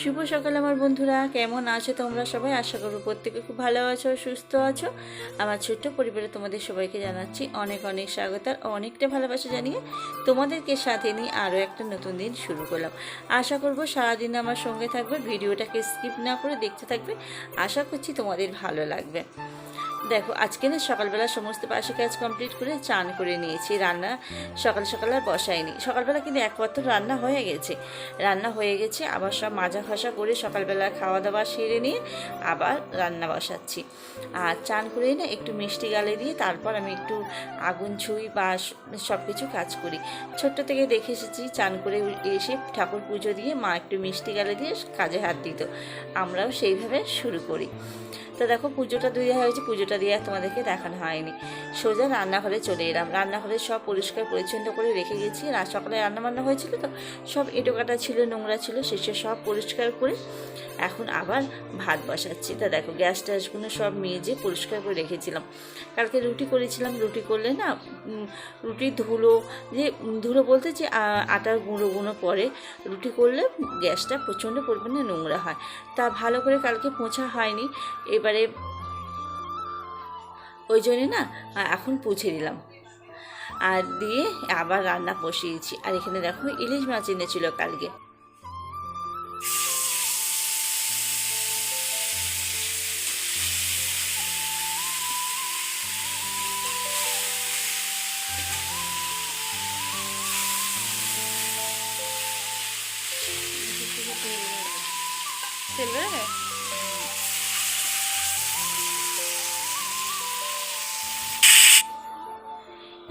শুভ সকাল আমার বন্ধুরা, কেমন আছো তোমরা সবাই? আশা করব প্রত্যেকে খুব ভালো আছো, সুস্থ আছো। আমার ছোট্ট পরিবারে তোমাদের সবাইকে জানাচ্ছি অনেক অনেক স্বাগত আর অনেকটা ভালোবাসা জানিয়ে তোমাদেরকে সাথে নিয়ে আরও একটা নতুন দিন শুরু করলাম। আশা করব সারাদিন আমার সঙ্গে থাকবে, ভিডিওটাকে স্কিপ না করে দেখতে থাকবে। আশা করছি তোমাদের ভালো লাগবে। দেখো, আজকে না সকালবেলা সমস্ত পাশে কাজ কমপ্লিট করে চান করে নিয়েছি। রান্না সকাল সকাল আর বসাইনি। সকালবেলা কিন্তু একমাত্র রান্না হয়ে গেছে। রান্না হয়ে গেছে, আবার সব মাজা ঘষা করে সকালবেলা খাওয়া দাওয়া সেরে নিয়ে আবার রান্না বসাচ্ছি। আর চান করে না একটু মিষ্টি গালে দিয়ে তারপর আমি একটু আগুন ছুঁই বা সব কিছু কাজ করি। ছোট্ট থেকে দেখে এসেছি, চান করে এসে ঠাকুর পুজো দিয়ে মা একটু মিষ্টি গালে দিয়ে কাজে হাত দিত। আমরাও সেইভাবে শুরু করি। তো দেখো পুজোটা দেওয়া হয়েছে পুজোটা দিয়ে তোমাদেরকে দেখানো হয়নি। সোজা রান্নাঘরে চলে এলাম। রান্নাঘরে সব পরিষ্কার পরিচ্ছন্ন করে রেখে গেছি। সকালে রান্না বান্না হয়েছিল তো, সব এঁটো কাটা ছিল, নোংরা ছিল শেষে সব পরিষ্কার করে এখন আবার ভাত বসাচ্ছি। তা দেখো গ্যাস ট্যাসগুলো সব মেজে পরিষ্কার করে রেখেছিলাম। কালকে রুটি করেছিলাম, রুটি করলে না রুটির ধুলো, যে ধুলো বলতে যে আটার গুঁড়ো গুঁড়ো পরে রুটি করলে গ্যাসটা প্রচণ্ড পরিমাণে নোংরা হয়। তা ভালো করে কালকে পোঁছা হয়নি। এবারে ওই জন্যে না এখন পুছে দিলাম। আর দিয়ে আবার রান্না বসিয়েছি। আর এখানে দেখো ইলিশ মাছ এনেছিল কালকে।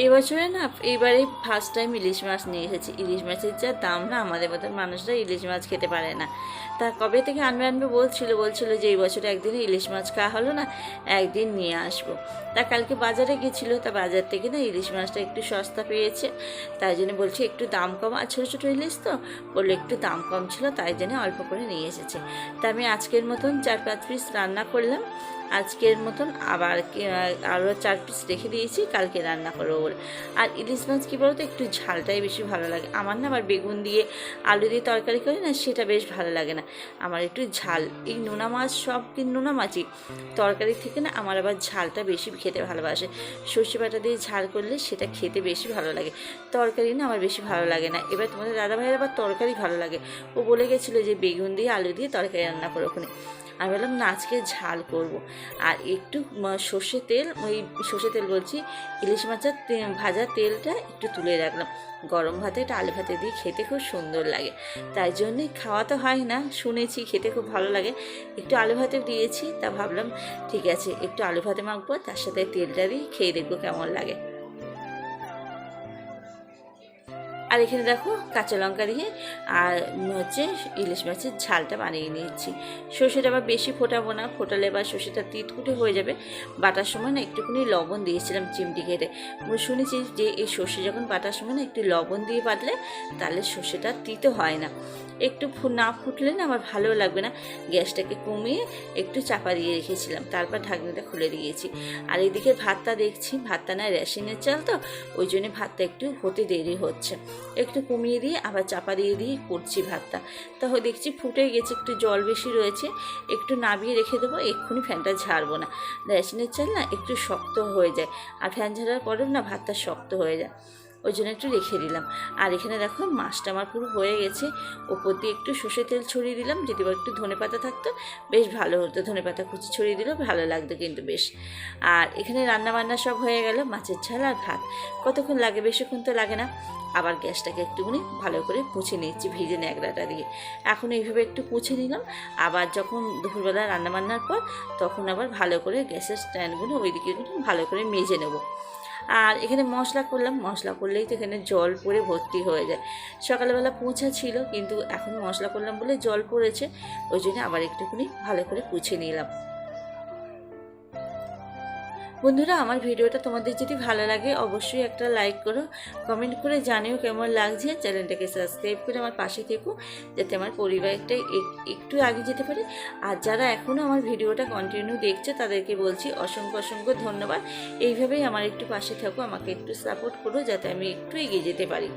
এবছরে না, এইবারে ফার্স্ট টাইম ইলিশ মাছ নিয়ে এসেছি। ইলিশ মাছের যা দাম না, আমাদের মতন মানুষরা ইলিশ মাছ খেতে পারে না। তা কবে থেকে আনবে আনবে বলছিল বলছিল যে এই বছরে একদিনে ইলিশ মাছ খাওয়া হলো না, একদিন নিয়ে আসব। তা কালকে বাজারে গেছিল, তা বাজার থেকে না ইলিশ মাছটা একটু সস্তা পেয়েছে। তাই জন্য বলছে একটু দাম কম, আর ছোটো ছোটো ইলিশ তো, বলল একটু দাম কম ছিল, তাই জন্য অল্প করে নিয়ে এসেছে। তা আমি আজকের মতন চার, পাঁচ পিস রান্না করলাম। আজকের মতন আবার আরও চার পিস রেখে দিয়েছি, কালকে রান্না করব বলে। আর ইলিশ মাছ কী বলতো, একটু ঝালটাই বেশি ভালো লাগে। আমার না আবার বেগুন দিয়ে আলু দিয়ে তরকারি করি না, সেটা বেশ ভালো লাগে না। আমার একটু ঝাল। এই নোনা মাছ, সব কি নোনা মাছই। তরকারি থেকে না আমার আবার ঝালটা বেশি খেতে ভালোবাসে। সর্ষে বাটা দিয়ে ঝাল করলে সেটা খেতে বেশি ভালো লাগে। তরকারি না আমার বেশি ভালো লাগে না। এবার তোমাদের দাদা ভাইয়ের আবার তরকারি ভালো লাগে। ও বলে গেছিল যে বেগুন দিয়ে আলু দিয়ে তরকারি রান্না করে ওখানে। আমি বললাম, না, আজকে ঝাল করব। আর একটু সর্ষে তেল, ওই সর্ষে তেল বলছি, ইলিশ মাছের ভাজা তেলটা একটু তুলে রাখলাম। গরম ভাতে এটা আলু ভাতে দিয়ে খেতে খুব সুন্দর লাগে। তাই জন্যই খাওয়া তো হয় না, শুনেছি খেতে খুব ভালো লাগে। একটু আলু ভাতে দিয়েছি, তা ভাবলাম, ঠিক আছে, একটু আলু ভাতে মাখবো, তার সাথে তেলটা দিয়ে খেয়ে দেখব কেমন লাগে। আর এখানে দেখো কাঁচা লঙ্কা দিয়ে আর হচ্ছে ইলিশ মাছের ঝালটা বানিয়ে নিয়েছি। সর্ষেটা আবার বেশি ফোটাবো না, ফোটালে বা সর্ষেটা তিতকুটে হয়ে যাবে। বাটার সময় না একটুখানি লবণ দিয়েছিলাম চিমটি আমি শুনেছি যে এই সর্ষে যখন বাটার সময় না একটু লবণ দিয়ে বাটলে তাহলে সর্ষেটা তিতো হয় না। একটু না ফুটলে না আমার ভালো লাগবে না। গ্যাসটাকে কমিয়ে একটু চাপা দিয়ে রেখেছিলাম, তারপর ঢাকনিটা খুলে দিয়েছি। আর এদিকে ভাতটা দেখছি, ভাতটা না রেশনের চাল তো, ওই জন্য ভাতটা একটু হতে দেরি হচ্ছে। একটু কমিয়ে দিয়ে, আবার চাপা দিয়ে দিয়ে করছি ভাতটা। তাহলে দেখছি ফুটে গেছে, একটু জল বেশি রয়েছে, একটু নামিয়ে রেখে দেবো, এক্ষুনি ফ্যানটা ঝাড়বো না। রেশনের চাল না একটু শক্ত হয়ে যায়, আর ফ্যান ঝাড়ার পরেও না ভাতটা শক্ত হয়ে যায়। ওই জন্য একটু রেখে দিলাম। আর এখানে দেখো, মাছটা আমার পুরো হয়ে গেছে। ওপর দিয়ে একটু সর্ষে তেল ছড়িয়ে দিলাম, যদি বা একটু ধনে পাতা থাকতো, বেশ ভালো হতো। ধনে পাতা কুচি ছড়িয়ে দিলেও ভালো লাগতো কিন্তু বেশ। আর এখানে রান্না বান্না সব হয়ে গেল, মাছের ঝাল আর ভাত। কতক্ষণ লাগে? বেশিক্ষণ তো লাগে না। আবার গ্যাসটাকে একটুখানি ভালো করে পুছে নিচ্ছি ভিজে ন্যাকড়াটা দিয়ে। এখন এইভাবে একটু পুছে নিলাম। আবার যখন দুপুরবেলা রান্নাবান্নার পর, তখন আবার ভালো করে গ্যাসের স্ট্যান্ডগুলো ওইদিকে ভালো করে মেজে নেব। আর এখানে মশলা করলাম, মশলা করলেই তো এখানে জল পরে ভর্তি হয়ে যায়। সকালবেলা পোঁছা ছিল, কিন্তু এখন মশলা করলাম বলে জল পড়েছে, ওই জন্য আবার একটুখানি ভালো করে পুছে নিলাম। বন্ধুরা, আমার ভিডিওটা তোমাদের যদি ভালো লাগে, অবশ্যই একটা লাইক করো কমেন্ট করে জানিও কেমন লাগছে, চ্যানেলটাকে সাবস্ক্রাইব করে আমার পাশে থেকো, যাতে আমার পরিবারটা এক- একটু আগে যেতে পারে। আর যারা এখনও আমার ভিডিওটা কন্টিনিউ দেখছে, তাদেরকে বলছি অসংখ্য অসংখ্য ধন্যবাদ। এইভাবেই আমার একটু পাশে থাকো, আমাকে একটু সাপোর্ট করো, যাতে আমি একটু এগিয়ে যেতে পারি।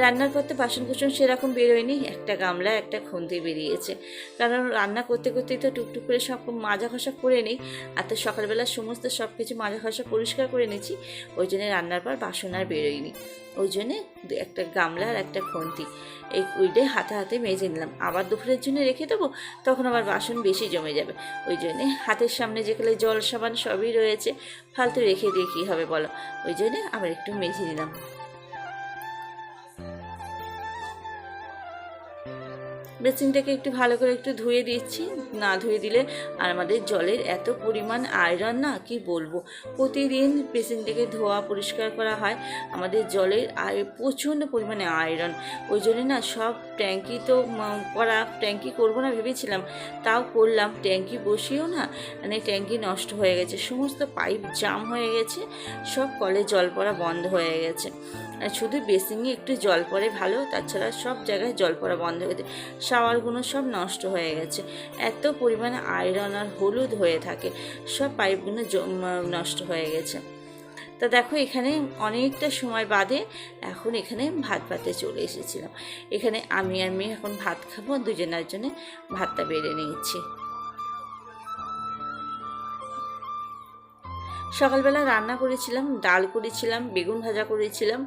রান্নার করতে বাসন কুসন সেরকম বেরোয়নি, একটা গামলা, একটা খুন্তি বেরিয়েছে। কারণ রান্না করতে করতেই তো টুকটুক করে সব মাজা ঘষা করে নিই, আর তো সকালবেলা সমস্ত সব কিছু মাজা ঘষা পরিষ্কার করে নিয়েছি, ওই জন্য রান্নার পর বাসন আর বেরোয়নি। ওই জন্যে একটা গামলা আর একটা খুন্তি, এই উইডে হাতে হাতে মেজে নিলাম। আবার দুপুরের জন্য রেখে দেবো, তখন আবার বাসন বেশি জমে যাবে। ওই জন্যে হাতের সামনে যেগুলো জল সাবান সবই রয়েছে, ফালতু রেখে দিয়ে কী হবে বলো? ওই জন্যে আবার একটু মেজে নিলাম। বেসিনটাকে একটু ভালো করে একটু ধুয়ে দিচ্ছি। না ধুয়ে দিলে আর আমাদের জলের এত পরিমাণ আয়রন না, কি বলব? প্রতিদিন বেসিনটাকে ধোয়া, পরিষ্কার করা হয়। আমাদের জলের আয় প্রচণ্ড পরিমাণে আয়রন। ওই জন্য না সব ট্যাঙ্কি তো করা ট্যাঙ্কি করব না ভেবেছিলাম। তাও করলাম। ট্যাঙ্কি বসিয়েও না মানে ট্যাঙ্কি নষ্ট হয়ে গেছে। সমস্ত পাইপ জাম হয়ে গেছে। সব কলে জল পড়া বন্ধ হয়ে গেছে। শুধু বেসিংয়ে একটু জল পড়ে ভালো, তাছাড়া সব জায়গায় জল পড়া বন্ধ হয়ে শাওয়ারগুলো সব নষ্ট হয়ে গেছে। এত পরিমাণে আয়রন আর হলুদ হয়ে থাকে, সব পাইপগুলো নষ্ট হয়ে গেছে। তা দেখো এখানে অনেকটা সময় বাদে এখন এখানে ভাত পাতে চলে এসেছিলাম। এখানে আমি আর মেয়ে এখন ভাত খাব, দুজনের জন্য ভাতটা বেড়ে নিয়েছি। সকালবেলা রান্না করেছিলাম, ডাল করেছিলাম, বেগুন ভাজা করেছিলাম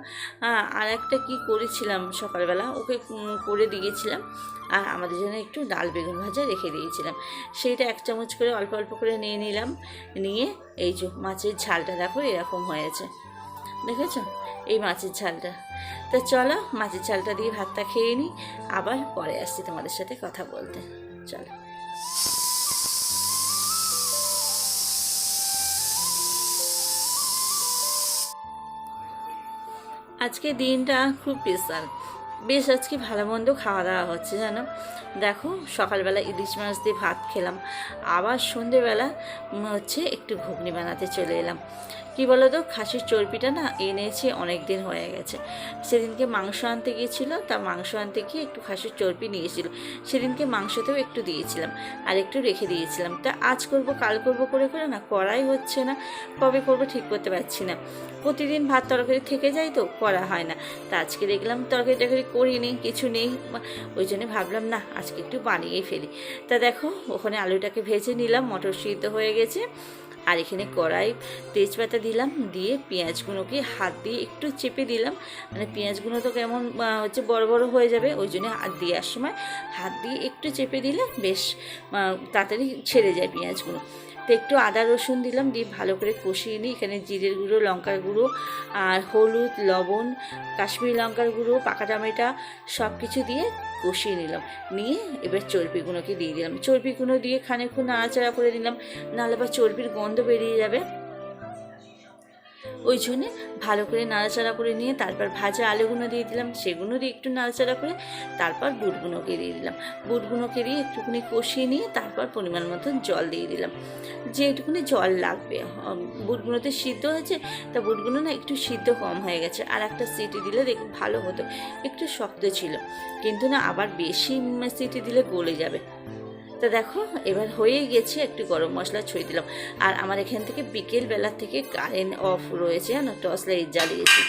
আর একটা কি করেছিলাম সকালবেলা? ওকে করে দিয়েছিলাম। আর আমাদের জন্য একটু ডাল, বেগুন ভাজা রেখে দিয়েছিলাম। সেইটা এক চামচ করে অল্প অল্প করে নিয়ে নিলাম। নিয়ে এই যে মাছের ঝালটা দেখো, এরকম হয়েছে। দেখেছ? এই মাছের ঝালটা। তা চলো, মাছের ঝালটা দিয়ে ভাতটা খেয়ে নিই। আবার পরে আসছি তোমাদের সাথে কথা বলতে। চলো। আজকে দিনটা খুব স্পেশাল বেশ, আজকে ভালো মন্দ খাওয়া দাওয়া হচ্ছে, জানো? দেখো, সকালবেলা ইলিশ মাছ দিয়ে ভাত খেলাম। আবার সন্ধেবেলা হচ্ছে একটু ঘুগনি বানাতে চলে এলাম। কি বলো তো খাসির চর্বিটা না এনেছে অনেক দিন হয়ে গেছে। সেদিনকে মাংস আনতে গিয়েছিল, তা মাংস আনতে গিয়ে একটু খাসির চর্বি নিয়েছিল। সেদিনকে মাংসতেও একটু দিয়েছিলাম, আর একটু রেখে দিয়েছিলাম। তা আজ করব, কাল করব করে করে না, করাই হচ্ছে না, কবে করব ঠিক করতে পারছি না। প্রতিদিন ভাত তরকারি থেকে যায় তো, করা হয় না। তা আজকে দেখলাম তরকারি টরকারি করিনি, কিছু নেই ওই জন্য ভাবলাম না, আজকে একটু বানিয়েই ফেলি। তা দেখো, ওখানে আলুটাকে ভেজে নিলাম, মটর সিদ্ধ হয়ে গেছে। আর এখানে কড়াই তেজপাতা দিলাম, দিয়ে পেঁয়াজগুলোকে হাত দিয়ে একটু চেপে দিলাম। মানে পেঁয়াজগুলো তো কেমন হচ্ছে বড় বড় হয়ে যাবে, ওই জন্য হাত দেওয়ার সময় হাত দিয়ে একটু চেপে দিলে বেশ তাড়াতাড়ি ছেড়ে যায় পেঁয়াজগুলো। তো একটু আদা রসুন দিলাম, দিয়ে ভালো করে কষিয়ে নিই। এখানে জিরের গুঁড়ো, লঙ্কার গুঁড়ো আর হলুদ, লবণ, কাশ্মীরি লঙ্কার গুঁড়ো, পাকা টমেটা সব কিছু দিয়ে কষিয়ে নিলাম। নিয়ে এবার চর্বিগুলোকে দিয়ে দিলাম। চর্বিগুলো দিয়ে খানিকক্ষণ নাড়াচাড়া করে দিলাম নাহলে বা চর্বির গন্ধ বেরিয়ে যাবে। ওই জন্যে ভালো করে নাড়াচাড়া করে নিয়ে তারপর ভাজা আলুগুলো দিয়ে দিলাম সেগুলো দিয়ে একটু নাড়াচাড়া করে তারপর বুটগুলোকে দিয়ে দিলাম। বুটগুলোকে দিয়ে একটুখানি কষিয়ে নিয়ে তারপর পরিমাণ মতো জল দিয়ে দিলাম। যেটুকুনি জল লাগবে উম, বুটগুলোতে সিদ্ধ হয়েছে তা বুটগুলো না একটু সিদ্ধ কম হয়ে গেছে আর একটা সিটি দিলে দেখ ভালো হতো একটু শক্ত ছিল। কিন্তু না আবার বেশি সিটি দিলে গলে যাবে। তা দেখো, এবার হয়ে গেছে একটু গরম মশলা ছড়িয়ে দিলাম। আর আমার এখান থেকে বিকেল বেলা থেকে কারেন্ট অফ রয়েছে না টর্চ লাইট জ্বালিয়েছি।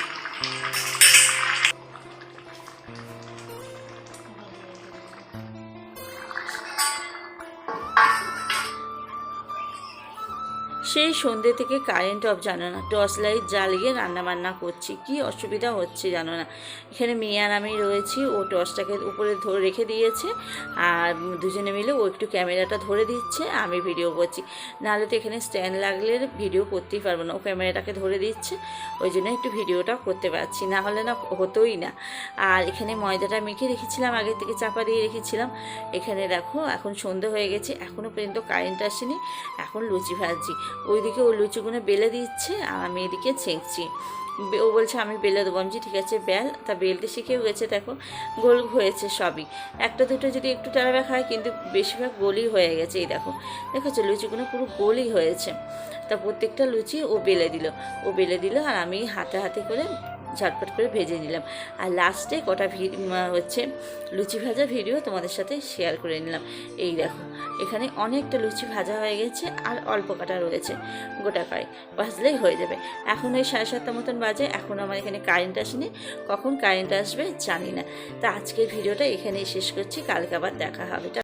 সেই সন্ধ্যে থেকে কারেন্ট অফ জানো না টর্চ লাইট জ্বালিয়ে রান্না বান্না করছি। কি অসুবিধা হচ্ছে জানো না? এখানে মেয়ে আর আমি রয়েছি, ও টর্চটাকে উপরে ধরে রেখে দিয়েছে, আর দুজনে মিলে ও একটু ক্যামেরাটা ধরে দিচ্ছে, আমি ভিডিও করছি। নাহলে তো এখানে স্ট্যান্ড লাগলে ভিডিও করতেই পারব না, ও ক্যামেরাটাকে ধরে দিচ্ছে, ওই জন্য একটু ভিডিওটা করতে পারছি, না হলে না হতোই না। আর এখানে ময়দাটা মেখে রেখেছিলাম, আগে থেকে চাপা দিয়ে রেখেছিলাম। এখানে দেখো, এখন সন্ধে হয়ে গেছে এখনও পর্যন্ত কারেন্ট আসেনি, এখন লুচি ভাজছি। ওইদিকে ও লুচিগুলো বেলে দিচ্ছে আর আমি এদিকে ছেঁকছি। ও বলছে, আমি বেলে দেবো। আমি ঠিক আছে, বেল। তা বেলতে শিখেও গেছে, দেখো, গোল হয়েছে সবই। একটা দুটো যদি একটু টাড়াবে খায় কিন্তু বেশিরভাগ গোলই হয়ে গেছে, এই দেখো। দেখেছ লুচিগুলো পুরো গোলই হয়েছে। তা প্রত্যেকটা লুচি ও বেলে দিল। ও বেলে দিল আর আমি হাতে হাতে করে ঝটপট করে ভেজে নিলাম। আর লাস্টে কটা হচ্ছে লুচি ভাজা ভিডিও তোমাদের সাথে শেয়ার করে নিলাম। এই দেখো, এখানে অনেকটা লুচি ভাজা হয়ে গেছে আর অল্প কাটা রয়েছে, গোটা কয়েক। ভাজলেই হয়ে যাবে। এখন ওই সাড়ে সাতটা মতন বাজে, এখন আমার এখানে কারেন্ট আসেনি। কখন কারেন্ট আসবে জানি না। তা আজকের ভিডিওটা এখানেই শেষ করছি। কালকে আবার দেখা হবে।